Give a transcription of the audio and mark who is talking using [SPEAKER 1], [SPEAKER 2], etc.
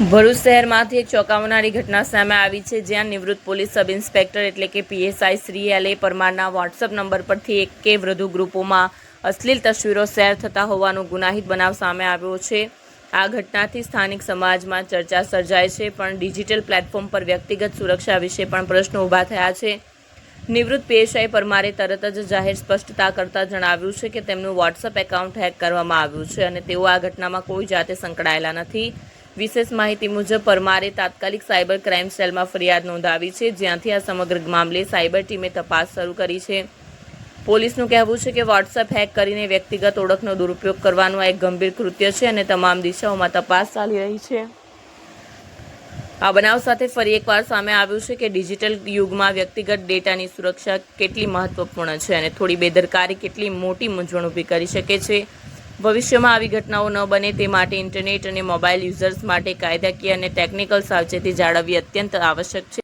[SPEAKER 1] ભરૂચ શહેરમાંથી એક ચોંકાવનારી ઘટના સામે આવી છે, જ્યાં નિવૃત્ત પોલીસ સબ ઇન્સ્પેક્ટર એટલે કે પીએસઆઈ શ્રી એલ એ પરમારના વોટ્સઅપ નંબર પરથી એક કે વધુ ગ્રુપોમાં અશ્લીલ તસવીરો શેર થતા હોવાનો ગુનાહિત બનાવ સામે આવ્યો છે. આ ઘટનાથી સ્થાનિક સમાજમાં ચર્ચા સર્જાય છે, પણ ડિજિટલ પ્લેટફોર્મ પર વ્યક્તિગત સુરક્ષા વિશે પણ પ્રશ્નો ઊભા થયા છે. નિવૃત્ત પીએસઆઈ પરમારે તરત જ જાહેર સ્પષ્ટતા કરતાં જણાવ્યું છે કે તેમનું વોટ્સઅપ એકાઉન્ટ હેક કરવામાં આવ્યું છે અને તેઓ આ ઘટનામાં કોઈ જાતે સંકળાયેલા નથી. વિશેષ માહિતી મુજબ પરમારે તાત્કાલિક સાયબર ક્રાઇમ સેલમાં ફરિયાદ નોંધાવી છે, જ્યાંથી આ સમગ્ર મામલે સાયબર ટીમે તપાસ શરૂ કરી છે. પોલીસનું કહેવું છે કે વોટ્સએપ હેક કરીને વ્યક્તિગત ઓળખનો દુરુપયોગ કરવાનું એક ગંભીર કૃત્ય છે અને તમામ દિશાઓમાં તપાસ ચાલી રહી છે. આ બનાવ સાથે ફરી એકવાર સામે આવ્યું છે કે ડિજિટલ યુગમાં વ્યક્તિગત ડેટાની સુરક્ષા કેટલી મહત્વપૂર્ણ છે અને થોડી બેદરકારી કેટલી મોટી મૂંઝવણ ઊભી કરી શકે છે. ભવિષ્યમાં આવી ઘટનાઓ ન બને તે માટે ઇન્ટરનેટ અને મોબાઈલ યુઝર્સ માટે કાયદાકીય અને ટેકનિકલ સાવચેતી જાળવવી અત્યંત આવશ્યક છે.